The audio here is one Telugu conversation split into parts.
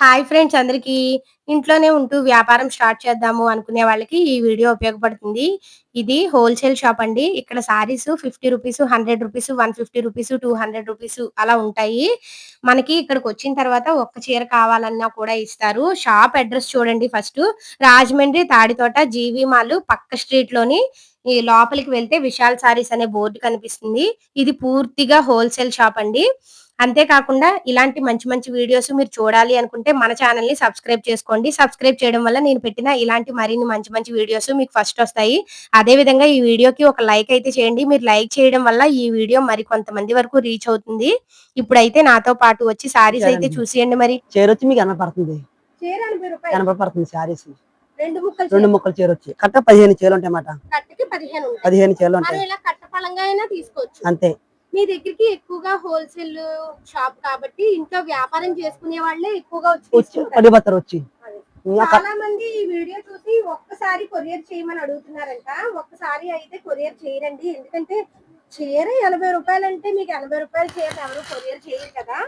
హాయ్ ఫ్రెండ్స్ అందరికీ. ఇంట్లోనే ఉంటూ వ్యాపారం స్టార్ట్ చేద్దాము అనుకునే వాళ్ళకి ఈ వీడియో ఉపయోగపడుతుంది. ఇది హోల్సేల్ షాప్ అండి. ఇక్కడ saris fifty rupees hundred rupees one fifty rupees two hundred rupees అలా ఉంటాయి. మనకి ఇక్కడికి వచ్చిన తర్వాత ఒక్క చీర కావాలన్నా కూడా ఇస్తారు. షాప్ అడ్రస్ చూడండి first. Rajahmundry Tadithota G V mall పక్క స్ట్రీట్లోని ఈ లోపలికి వెళ్తే విశాల్ సారీస్ అనే బోర్డు కనిపిస్తుంది. ఇది పూర్తిగా హోల్సేల్ షాప్ అండి. అంతేకాకుండా ఇలాంటి మంచి మంచి వీడియోస్ మీరు చూడాలి అనుకుంటే మన ఛానల్ని సబ్స్క్రైబ్ చేసుకోండి. సబ్స్క్రైబ్ చేయడం వల్ల నేను పెట్టిన ఇలాంటి మరిన్ని మంచి మంచి వీడియోస్ మీకు ఫస్ట్ వస్తాయి. అదే విధంగా ఈ వీడియోకి ఒక లైక్ అయితే చేయండి. మీరు లైక్ చేయడం వల్ల ఈ వీడియో మరి కొంతమంది వరకు రీచ్ అవుతుంది. ఇప్పుడైతే నాతో పాటు వచ్చి సారీస్ అయితే చూసేయండి మరి. చీర వచ్చి మీకు కనపడుతుంది. ఎనభై శారీస్ రెండు ముక్కలు రెండు ముక్కలు చీర వచ్చి కట్ట పదిహేను చీరలు ఉంటాయి అన్నమాట కట్టకి పదిహేను చీరలు ఉంటాయి. అంతే. మీ దగ్గరికి ఎక్కువగా హోల్సేల్ షాప్ కాబట్టి ఇంట్లో వ్యాపారం చేసుకునే వాళ్ళే ఎక్కువగా వచ్చి వచ్చి చాలా మంది ఈ వీడియో చూసి ఒక్కసారి కొరియర్ చేయమని అడుగుతున్నారంట. ఒక్కసారి అయితే కొరియర్ చేయరండి. ఎందుకంటే చీర ఎనభై రూపాయలు అంటే మీకు ఎనభై రూపాయలు చీర ఎవరు కొరియర్ చేయరు కదా.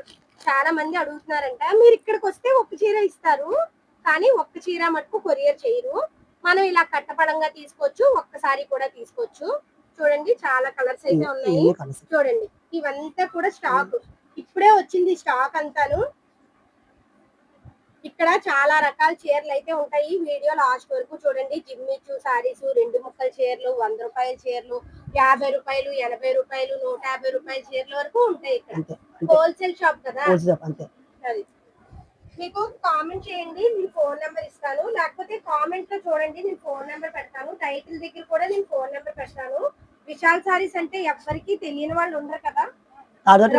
చాలా మంది అడుగుతున్నారంట. మీరు ఇక్కడికి వస్తే ఒక్క చీర ఇస్తారు. కానీ ఒక్క చీర మటుకు కొరియర్ చేయరు. మనం ఇలా కట్టపడంగా తీసుకోవచ్చు. ఒక్కసారి కూడా తీసుకోవచ్చు. చూడండి చాలా కలర్స్ అయితే ఉన్నాయి. చూడండి ఇవంతా కూడా స్టాక్ ఇప్పుడే వచ్చింది స్టాక్ అంతాను. ఇక్కడ చాలా రకాల చీరలు అయితే ఉంటాయి. వీడియో లాస్ట్ వరకు చూడండి. జిమ్మిచ్చు సారీస్ రెండు ముక్కల చీరలు వంద రూపాయల చీరలు యాభై రూపాయలు ఎనభై రూపాయలు నూట యాభై రూపాయల చీరల వరకు ఉంటాయి ఇక్కడ. హోల్సేల్ షాప్ కదా? అది. మీకు కామెంట్ చేయండి నేను ఫోన్ నెంబర్ ఇస్తాను. లేకపోతే కామెంట్లో చూడండి నేను ఫోన్ నెంబర్ పెడతాను. టైటిల్ దగ్గర కూడా నేను ఫోన్ నెంబర్ పెడతాను. విశాల్ సారీస్ అంటే ఎవ్వరికి తెలియని వాళ్ళు ఉండరు కదా?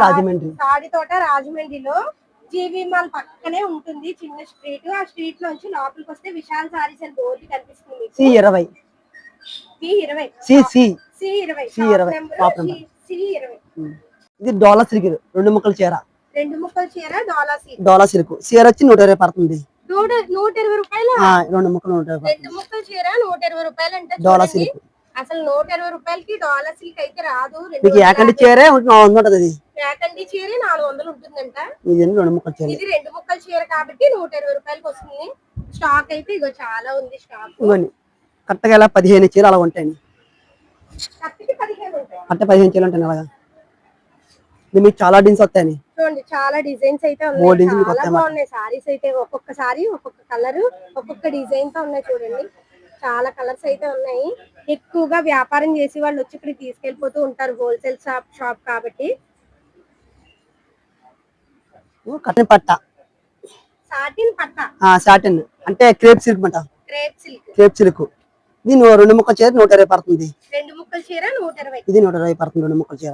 రాజమండ్రి. తాడి తోట రాజమండ్రిలో జీవి మాల్ పక్కనే ఉంటుంది చిన్న స్ట్రీట్. ఆ స్ట్రీట్ లోంచి లోపలికి వస్తే విశాల్ సారీస్ అని బోర్డు కనిపిస్తుంది సి ఇరవై. సి ఇరవై. C C. సి ఇరవై. సి ఇరవై. సి ఇరవై. ఇది డోలా సిల్క్ రెండు ముక్కల చీర. రెండు ముక్కల చీర డాలా సీ డోలా సిల్క్. చీర వచ్చి నూట ఇరవై పడుతుంది. నూట ఇరవై రూపాయలు? రెండు ముక్కలు నూట ఇరవై రెండు ముక్కల చీర నూట ఇరవై రూపాయలు అంటే డోలా సిల్క్. అసలు నూట ఇరవై రూపాయలకి డాలర్ సిల్క్ అయితే రాదు. రెండు మీకు వందల ఏకండి. చీరే ఉంటుంది ఉంటుంది అది. ఏకండి చీర నాలుగు వందలు ఉంటుందంట. ఇది రెండు ముక్కల చీర. ఇది రెండు ముక్కల చీర కాబట్టి నూట ఇరవై రూపాయలకి వస్తుంది. స్టాక్ అయితే ఇగో చాలా ఉంది స్టాక్. ఇవ్వండి. కరెక్ట్గా ఇలా పదిహేను చీర అలా ఉంటాయి కత్తికి పదిహేను చీరలు ఉంటాయి అలాగా. ఇది మీకు చాలా డిన్స్ వస్తాయని చూడండి చాలా డిజైన్స్ అయితే ఉన్నాయి. చాలా బాగున్నాయి. సారీస్ అయితే ఒక్కొక్క సారీ ఒక్కొక్క కలర్ ఒక్కొక్క డిజైన్తో ఉన్నాయి చూడండి. చాలా కలర్స్ అయితే ఉన్నాయి. ఎక్కువగా వ్యాపారం చేసి వాళ్ళు వచ్చి ఇక్కడ తీసుకెళ్ళిపోతూ ఉంటారు హోల్సేల్ షాప్ షాప్ కాబట్టి. కట్టన్ పట్ట. సాటిన్ పట్ట. సాటిన్ అంటే క్రేప్ సిల్క్ అంట. Crepe silk. Crepe silk. ఇది నూ- రెండు ముక్కల చీర నూట ఇరవై పడుతుంది. రెండు ముక్కల చీర నూట ఇరవై. ఇది నూట ఇరవై పడుతుంది రెండు ముక్కల చీర.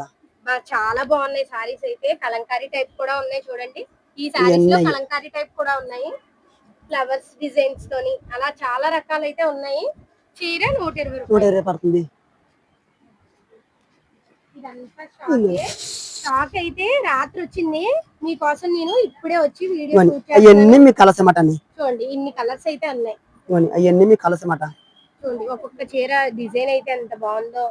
చాలా బాగున్నాయి సారీస్ అయితే. కలంకారీ టైప్ కూడా ఉన్నాయి చూడండి. ఈ సారీస్లో. కలంకారీ టైప్ కూడా ఉన్నాయి. ఫ్లవర్స్ డిజైన్స్ తోని. అలా చాలా రకాలైతే ఉన్నాయి. చీర నూట ఇరవై నూట ఇరవై పడుతుంది. స్టాకే అయితే రాత్రి వచ్చింది. మీకోసం నేను ఇప్పుడే వచ్చి వీడియో అవన్నీ మీకు కలసమాట అండి చూడండి ఇన్ని కలర్స్ అయితే ఉన్నాయి అవన్నీ మీకు కలసమాట చూడండి ఒక్కొక్క చీర డిజైన్ అయితే ఎంత బాగుందో.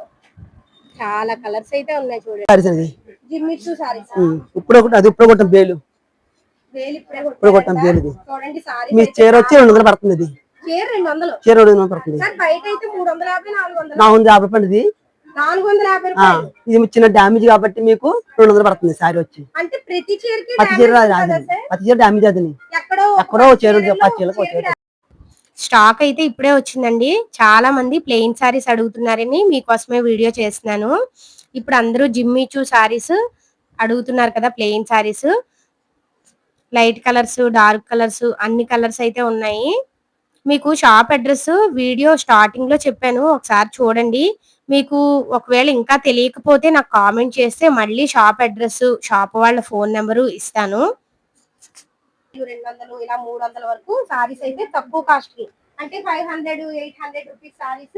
చాలా కలర్స్ అయితే ఉన్నాయి చూడండి. జిమ్మిచ్చు సారీస్. ఇప్పుడు ఒకటి అది ఇప్పుడు కొట్టిన బేలు. ఇప్పుడే కొట్టారంట. బేలు చూడండి మీ సారీ చీర వచ్చి రెండు వందలు పడుతుంది చీర రెండు వందలు. చీర రెండు వందలు పడుతుంది. సార్ బయట అయితే మూడు వందల యాభై నాలుగు వందలు యాభై రూపాయలు ఇది. నాలుగు వందల యాభై ఆ, రూపాయలు. ఇది మీకు చిన్న డ్యామేజ్ కాబట్టి మీకు రెండు వందలు పడుతుంది సారీ వచ్చి. అంటే ప్రతి చీరకి చీర డ్యామేజ్ అది ఎక్కడో చీరకు. చీర స్టాక్ అయితే ఇప్పుడే వచ్చిందండి. చాలా మంది ప్లెయిన్ సారీస్ అడుగుతున్నారని మీకోసమే వీడియో చేస్తున్నాను. ఇప్పుడు అందరూ జిమ్మిచూ సారీస్ అడుగుతున్నారు కదా plain saris light colours dark colours అన్ని కలర్స్ అయితే ఉన్నాయి. మీకు షాప్ అడ్రస్ వీడియో స్టార్టింగ్లో చెప్పాను. ఒకసారి చూడండి. మీకు ఒకవేళ ఇంకా తెలియకపోతే నాకు కామెంట్ చేస్తే మళ్ళీ షాప్ అడ్రస్ షాప్ వాళ్ళ ఫోన్ నెంబరు ఇస్తాను. రెండు వందలు ఇలా మూడు వందల వరకు సారీస్ అయితే తక్కువ కాస్ట్కి. అంటే five hundred eight hundred rupees saris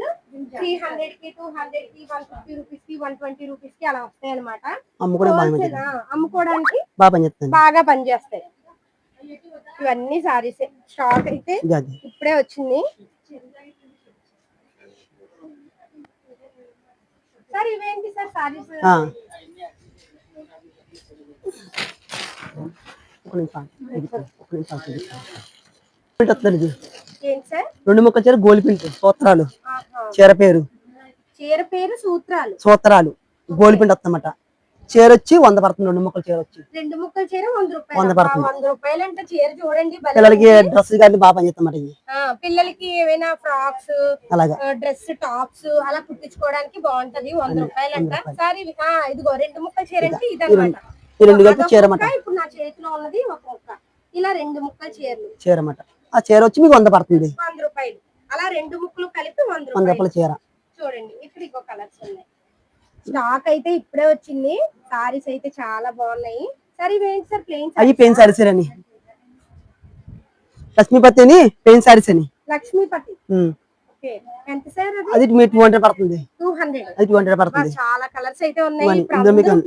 three హండ్రెడ్కి టూ హండ్రెడ్కి వన్ ఫిఫ్టీ రూపీస్కి వన్ ట్వంటీ రూపీస్కి అలా వస్తాయి అనమాట. అమ్ముకోవడానికి బాగా పనిచేస్తాయి. ఇవన్నీ సారీస్ స్టాక్ అయితే ఇప్పుడే వచ్చింది. సార్ ఇవేంటి సార్ సారీస్. ఒక నిమిషం ఒక నిమిషం రెండు ముక్కల చీర గోల్డ్ ప్రింట్ సూత్రాలు. చీర పేరు. చీర పేరు సూత్రాలు. సూత్రాలు. గోల్డ్ ప్రింట్ చీర వచ్చి వంద పడుతుంది రెండు ముక్కల చీర వచ్చి రెండు ముక్కల చీర వంద రూపాయలు. వంద పడుతుంది. వంద రూపాయలు అంటే చీర చూడండి భలే పిల్లలకి ఉంది. డ్రెస్ కానీ బాగా ఆ, పిల్లలకి ఏవైనా ఫ్రాక్స్ అలాగా. డ్రెస్ టాప్స్ అలా కుట్టించుకోవడానికి బాగుంటది వంద రూపాయలు అంట రూపాయలు. సరే ఇవి- ఆ, ఇదిగో రెండు ముక్కల చీర అంటే ఇది ఈ రెండు ఈ కలిపి ఇప్పుడు నా చేతిలో ఉన్నది ఒక ముక్క. ఇలా రెండు ముక్కల చీరలు. చీర అన్నమాట ఆ చీర వచ్చి మీకు వంద పడుతుంది. వంద రూపాయలు. అలా రెండు ముక్కలు కలిపి వంద వంద రూపాయలు రూపాయల. చీర. చూడండి ఇక్కడ ఇంకో కలర్స్ ఉన్నాయి. స్టాక్ అయితే ఇప్పుడే వచ్చింది. సారీస్ అయితే చాలా బాగున్నాయి. సరే ఇవేంటి సార్? ప్లెయిన్ అవి పెయిన్ సారీస్ అని లక్ష్మీపతి అని. పెయిన్ సారీస్ అని. లక్ష్మీపతి. ఎంత సార్ అది? అది మీ టూ హండ్రెడ్ పడుతుంది. Two hundred. అది టూ హండ్రెడ్ పడుతుంది. చాలా కలర్స్ అయితే ఉన్నాయి.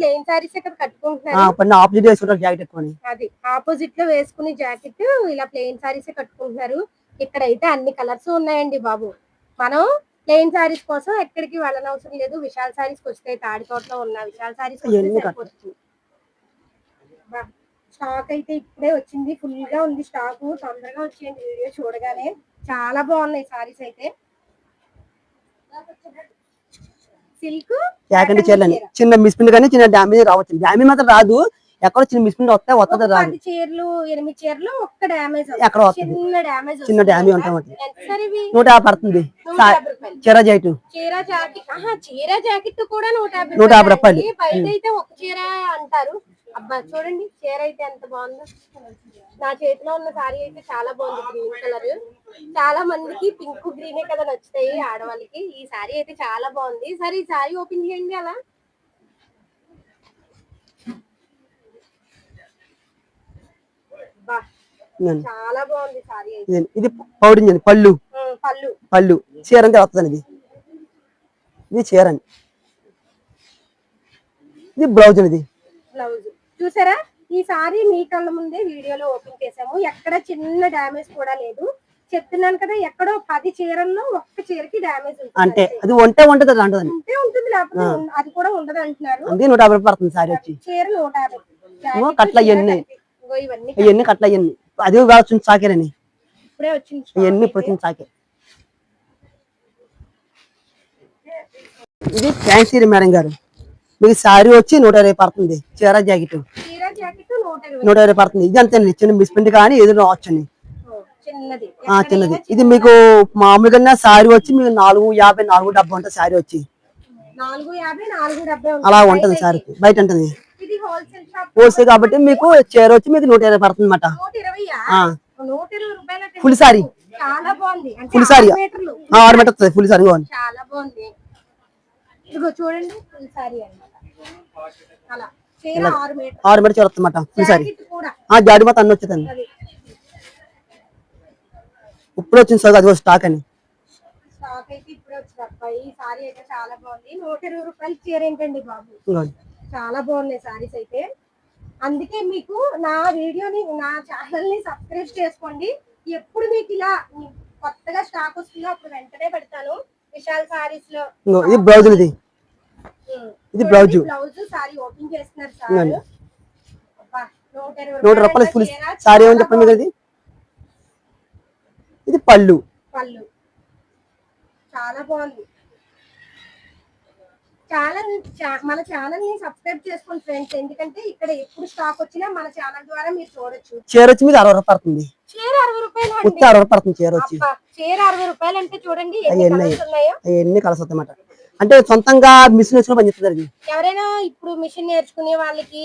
ప్లెయిన్ సారీస్ ఇక్కడ కట్టుకుంటున్నారు. ఆపోజిట్ వేసుకుంటారు జాకెట్ అది. ఆపోజిట్లో వేసుకునే జాకెట్ ఇలా ప్లెయిన్ సారీస్ కట్టుకుంటున్నారు. ఇక్కడైతే అన్ని కలర్స్ ఉన్నాయండి బాబు. మనం ప్లెయిన్ సారీస్ కోసం ఎక్కడికి వెళ్ళనవసరం లేదు. విశాల్ సారీస్ వస్తే తాడితోటలో ఉన్న విశాల్ కట్ట- స్టాక్ అయితే ఇప్పుడే వచ్చింది. ఫుల్గా ఉంది స్టాక్. తొందరగా వచ్చేయండి. వీడియో చూడగానే చాలా బాగున్నాయి సారీస్ అయితే. సిల్క్ చిన్న మిస్ప్రింట్ కానీ చిన్న డ్యామేజ్ రావచ్చు డ్యామేజ్ మాత్రం రాదు. ఎక్కడ చిన్న మిస్ప్రింట్ వస్తే వస్తుంది రాదు. చీరలు ఎనిమిది చీరలు ఒక్క డ్యామేజ్ ఎక్కడ వస్తుంది. చిన్న సార్ ఇవి నూట యాభై పడుతుంది. చీర జాకెట్. చీర జాకెట్ చీర జాకెట్ కూడా నూట యాభై నూట యాభై రూపాయలు. బయట అయితే ఒక చీర అంటారు. అబ్బా చూడండి చీర అయితే ఎంత బాగుందో. నా చేతిలో ఉన్న సారీ అయితే చాలా బాగుంది గ్రీన్ కలర్. చాలా మందికి పింక్ గ్రీనే కదా నచ్చుతాయి ఆడవాళ్ళకి. ఈ సారీ అయితే చాలా బాగుంది. సరే ఈ సారీ ఓపెన్ చేయండి అలా అబ్బా ఇదిగోండి. చాలా బాగుంది సారీ అయితే ఇదిగోండి. ఇది పౌడింగ్ అండి పళ్ళు. పళ్ళు. పళ్ళు. చీర అంటే వస్తుంది ఇది. ఇది చీర అండి. ఇది బ్లౌజ్ అండి ఇది. బ్లౌజ్. చూసారా? ఈ సారీ మీ కళ్ళ ముందే వీడియోలో ఓపెన్ చేసాము ఎక్కడ చిన్న డ్యామేజ్ కూడా లేదు. చెప్తున్నాను కదా ఎక్కడో పది చీరల్లో ఒక్క చీరకి డ్యామేజ్ ఉంటుంది అంటే అంతే. అది వంటే ఉంటుంది అది అంటదండి. ఉంటే ఉంటుంది లేకపోతే అది కూడా ఉండదు అంటున్నారు నూట యాభై పడుతుంది సారీ వచ్చి. చీర నూట యాభై. కట్ల ఇవన్నీ. కట్ల ఇవన్నీ అదే వచ్చింది వచ్చింది ఇవన్నీ ఇప్పుడు వచ్చింది సాకే. ఇది ఫ్యాన్సీ మేడం గారు. మీకు సారీ వచ్చి నూట ఇరవై పడుతుంది చీర జాకెట్. నూట ఇరవై. పడుతుంది. ఇది అంతేనండి చిన్న మిస్ప్రింట్ కానీ ఎదురు రావచ్చండి. చిన్నది. ఆ చిన్నది. ఇది మీకు మామూలుగా సారీ వచ్చి మీకు నాలుగు యాభై నాలుగు డబ్బా ఉంటుంది సారీ వచ్చి. అలా ఉంటుంది సారీ బయట ఉంటుంది. హోల్సేల్ కాబట్టి మీకు చీర వచ్చి మీకు నూట ఇరవై పడుతుంది అనమాట ఫుల్ సారీ చాలా బాగుంది. అంటే ఫుల్ సారీ ఆరు మీటర్ వస్తుంది. ఫుల్ సారీ బాగుంది. చూడండి ఫుల్ సారీ అన్నమాట. అలా. చీర ఆరు మీటర్ ఆరు మీటర్ చీర వస్తుంది అనమాట ఫుల్ సారీ జాడి మొత్తం అన్ని వచ్చేదండి ఇప్పుడు వచ్చింది సార్ అది స్టాక్ అని. స్టాక్ అయితే ఇప్పుడే వచ్చింది అబ్బాయి. ఈ సారీ అయితే చాలా బాగుంది. నూట ఇరవై రూపాయలు చీర ఏంటండి బాబు. చాలా బాగున్నాయి సారీస్ అయితే. అందుకే మీకు నా వీడియోని నా ఛానల్ని సబ్స్క్రైబ్ చేసుకోండి. ఎప్పుడు మీకు ఇలా కొత్తగా స్టాక్ వస్తుందో అప్పుడు వెంటనే పెడతాను. విశాల్ సారీస్లో ఇది బ్లౌజ్ ఇది. ఇది బ్లౌజ్. బ్లౌజ్ సారీ ఓపెన్ చేస్తున్నారు సార్. నూట రూపాయలు ఫుల్ సారీ ఏమని చెప్పండి ఇది? ఇది పళ్ళు. పళ్ళు. చాలా బాగుంది. ఛానల్ మన ఛానల్ని సబ్స్క్రైబ్ చేసుకోండి ఫ్రెండ్స్. ఎందుకంటే ఇక్కడ ఎప్పుడు స్టాక్ వచ్చినా మన ఛానల్ ద్వారా మీరు చూడొచ్చు. చీర వచ్చి మీకు అరవై రూపాయలు పడుతుంది. చీర అరవై రూపాయలు అరవై రూపాయలు పడుతుంది చీర వచ్చి. చీర అరవై రూపాయలు అంటే చూడండి ఎన్ని కలర్స్ అన్నమాట. అంటే సొంతంగా మిషన్ వేసుకుని పని చేస్తుంది అది. ఎవరైనా ఇప్పుడు మిషన్ నేర్చుకునే వాళ్ళకి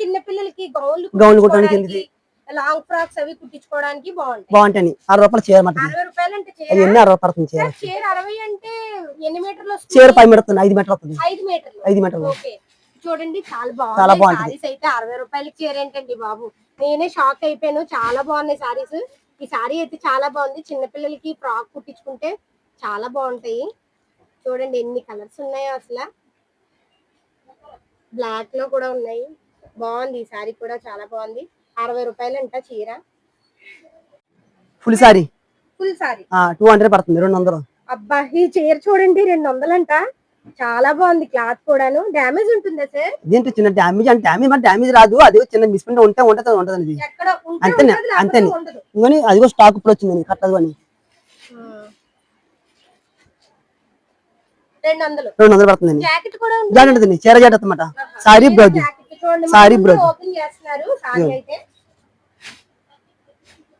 చిన్న పిల్లలకి గౌన్లు గౌన్లు కుట్టడానికి లాంగ్ ఫ్రాక్స్ అవి కుట్టించుకోవడానికి బాగుంటాయి. బాగుంటాయి. అరవై రూపాయలు చీర. అరవై రూపాయలు అంటే అరవై పడుతుంది చీర? అరవై అంటే ఎన్ని మీటర్లు వస్తుంది? చీర పది మీటర్ ఐదు మీటర్ వస్తుంది. ఐదు మీటర్లు. ఐదు మీటర్లు. ఓకే. చూడండి చాలా చాలా బాగుంది బాగుంటది. సారీస్ అయితే అరవై రూపాయలకి చీర ఏంటండి బాబు? నేనే షాక్ అయిపోయాను. చాలా బాగున్నాయి సారీస్ ఈ సారీ అయితే చాలా బాగుంది. చిన్నపిల్లలకి ఫ్రాక్ కుట్టించుకుంటే చాలా బాగుంటాయి. చూడండి ఎన్ని కలర్స్ ఉన్నాయో అసలు. బ్లాక్లో కూడా ఉన్నాయి. బాగుంది. ఈ సారీ కూడా చాలా బాగుంది. అరవై రూపాయలు అంట చీర. Full sari? Full sari. Two hundred పడుతుంది రెండు వందలు. అబ్బా ఈ చీర చూడండి రెండు వందలంట. చాలా బాగుంది క్లాత్ కూడాను. డ్యామేజ్ ఉంటుందా సార్? దీంట్లో చిన్న డ్యామేజ్? అంటే డ్యామేజ్ మన డ్యామేజ్ రాదు. అది చిన్న మిస్ప్రింట్ ఉంటే ఉంటుంది ఉంటుంది ఉంటే అంతేనే, అంతేనే. ఇంకొని అదిగో స్టాక్ ఇప్పుడు వచ్చింది కట్టదు అని. రెండు వందలు. జాకెట్ ఉంటుంది చీర జాట్ అనమాట sari blouse jacket sari blouse. Open చేస్తున్నారు సారీ అయితే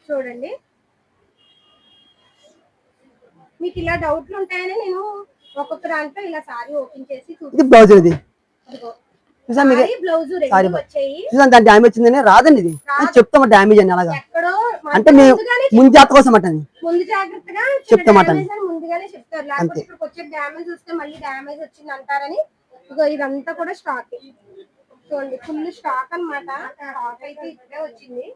చూడండి. మీకు ఇలా డౌట్లు ఉంటాయని నేను ఒక్కొక్క దాంట్లో ఇలా సారీ ఓపెన్ చేసి ఇది బ్లౌజ్ ఇది. బ్లౌజ్ వచ్చాయి. దాని వచ్చిందని రాదండి ఇది. చెప్తామా డ్యామేజ్ అని అలాగా ఎక్కడో అంటే మేము ముందుగానే ముందు జాత కోసం అంట అది. ముందు జాగ్రత్తగా చెప్తామాట. ముందుగానే చెప్తారు. లేకపోతే ఇక్కడికి వచ్చే డ్యామేజ్ వస్తే మళ్ళీ డ్యామేజ్ వచ్చింది అంటారని ఇగో ఇదంతా కూడా స్టాక్ చూడండి ఫుల్ స్టాక్ అన్నమాట. స్టాక్ అయితే ఇప్పుడే వచ్చింది.